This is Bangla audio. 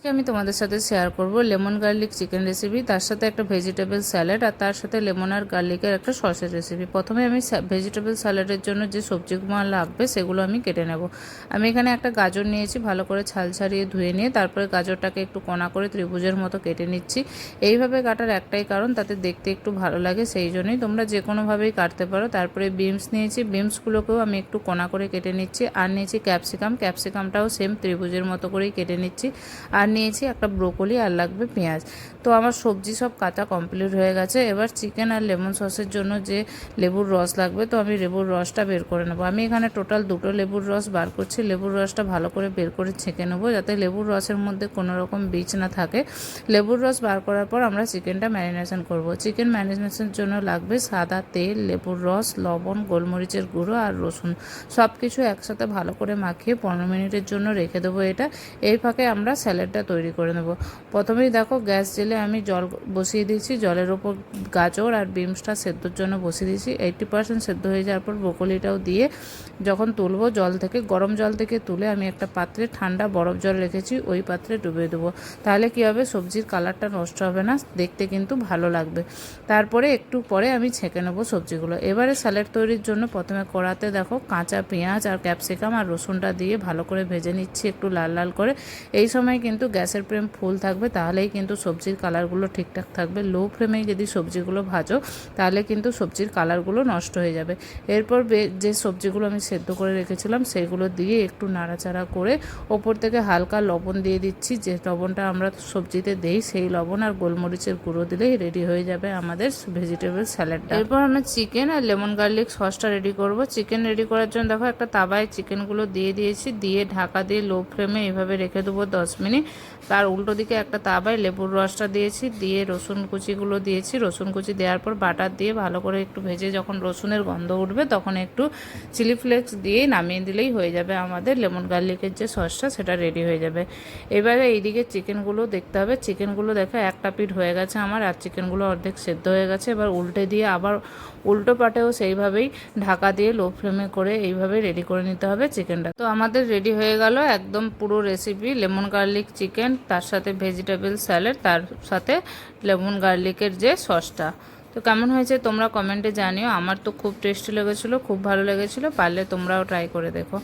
আজকে আমি তোমাদের সাথে শেয়ার করব লেমন গার্লিক চিকেন রেসিপি তার সাথে একটা ভেজিটেবল স্যালাড আর তার সাথে লেমন আর গার্লিকের একটা সসের রেসিপি প্রথমে আমি ভেজিটেবল স্যালাডের জন্য যে সবজিগুলো লাগবে সেগুলো আমি কেটে নেব। আমি এখানে একটা গাজর নিয়েছি, ভালো করে ছাল ছাড়িয়ে ধুয়ে নিয়ে তারপরে গাজরটাকে একটু কোনা করে ত্রিভুজের মতো কেটে নিচ্ছি। এইভাবে কাটার একটাই কারণ, তাতে দেখতে একটু ভালো লাগে, সেই জন্যই তোমরা যে কোনোভাবেই কাটতে পারো। তারপরে বিমস নিয়েছি বিমসগুলোকেও আমি একটু কোনা করে কেটে নিচ্ছি। আর নিয়েছি ক্যাপসিকাম ক্যাপসিকামটাও সেম ত্রিভুজের মতো করেই কেটে নিচ্ছি। আর নিয়েছি, একটা ব্রোকলি আর লাগবে পেঁয়াজ। তো আমার সবজি সব কাটা কমপ্লিট হয়ে গেছে। এবার চিকেন আর লেমন সসের জন্য যে লেবুর রস লাগবে, তো আমি লেবুর রসটা বের করে নেব। আমি এখানে টোটাল দুটো লেবুর রস বার করছি। লেবুর রসটা ভালো করে বের করে ছেঁকে নেব, যাতে লেবুর রসের মধ্যে কোনো রকম বীজ না থাকে। লেবুর রস বার করার পর আমরা চিকেনটা ম্যারিনেশন করব। চিকেন ম্যারিনেশনের জন্য লাগবে সাদা তেল, লেবুর রস, লবণ, গোলমরিচের গুঁড়ো আর রসুন। সব কিছু একসাথে ভালো করে মাখিয়ে পনেরো মিনিটের জন্য রেখে দেবো এটা। এই ফাঁকে আমরা স্যালাডটা তৈরি করে নেব। প্রথমেই দেখো, গ্যাস জেলে আমি জল বসিয়ে দিয়েছি, জলের ওপর গাজর আর বিমসটা সেদ্ধর জন্য বসিয়ে দিয়েছি। এইটটি পার্সেন্ট সেদ্ধ হয়ে যাওয়ার পর ব্রোকলিটাও দিয়ে যখন তুলবো জল থেকে, গরম জল থেকে তুলে আমি একটা পাত্রে ঠান্ডা বরফ জল রেখেছি, ওই পাত্রে ডুবিয়ে দেবো। তাহলে কী হবে, সবজির কালারটা নষ্ট হবে না, দেখতে কিন্তু ভালো লাগবে। তারপরে একটু পরে আমি ছেঁকে নেব সবজিগুলো। এবারে স্যালাড তৈরির জন্য প্রথমে কড়াতে দেখো, কাঁচা পেঁয়াজ আর ক্যাপসিকাম আর রসুনটা দিয়ে ভালো করে ভেজে নিচ্ছি একটু লাল লাল করে। এই সময় কিন্তু গ্যাসের ফ্লেম ফুল থাকবে, তাহলেই কিন্তু সবজির কালারগুলো ঠিকঠাক থাকবে। লো ফ্লেমেই যদি সবজিগুলো ভাজো, তাহলে কিন্তু সবজির কালারগুলো নষ্ট হয়ে যাবে। এরপর যে সবজিগুলো আমি সেদ্ধ করে রেখেছিলাম, সেগুলো দিয়ে একটু নাড়াচাড়া করে ওপর থেকে হালকা লবণ দিয়ে দিচ্ছি। যে লবণটা আমরা সবজিতে দেই, সেই লবণ আর গোলমরিচের গুঁড়ো দিলেই রেডি হয়ে যাবে আমাদের ভেজিটেবল স্যালাডটা এরপর আমরা চিকেন আর লেমন গার্লিক সসটা রেডি করব। চিকেন রেডি করার জন্য দেখো একটা তাবায় চিকেনগুলো দিয়ে দিয়েছি। দিয়ে ঢাকা দিয়ে লো ফ্লেমে এভাবে রেখে দেবো দশ মিনিট। তার উল্টো দিকে একটা তাবায় লেবুর রসটা দিয়েছি, দিয়ে রসুন কুচিগুলো দিয়েছি। রসুন কুচি দেওয়ার পর বাটার দিয়ে ভালো করে একটু ভেজে যখন রসুনের গন্ধ উঠবে তখন একটু চিলি ফ্লেক্স দিয়ে নামিয়ে দিলেই হয়ে যাবে আমাদের লেমন গার্লিকের যে সসটা সেটা রেডি হয়ে যাবে। এবারে এইদিকে চিকেনগুলো দেখতে হবে। চিকেনগুলো দেখো, একটা পিঠ হয়ে গেছে আমার আর চিকেনগুলো অর্ধেক সেদ্ধ হয়ে গেছে। এবার উল্টে দিয়ে আবার উল্টো পাটেও সেইভাবেই ঢাকা দিয়ে লো ফ্লেমে করে এইভাবে রেডি করে নিতে হবে চিকেনটা। তো আমাদের রেডি হয়ে গেল একদম পুরো রেসিপি লেমন গার্লিক চিকেন, তার সাথে ভেজিটেবল স্যালাড তার সাথে লেমন গার্লিকের যে সসটা। তো কেমন হয়েছে তোমরা কমেন্টে জানিও। আমার তো খুব টেস্টি লেগেছিলো, খুব ভালো লেগেছিলো। পারলে তোমরাও ট্রাই করে দেখো।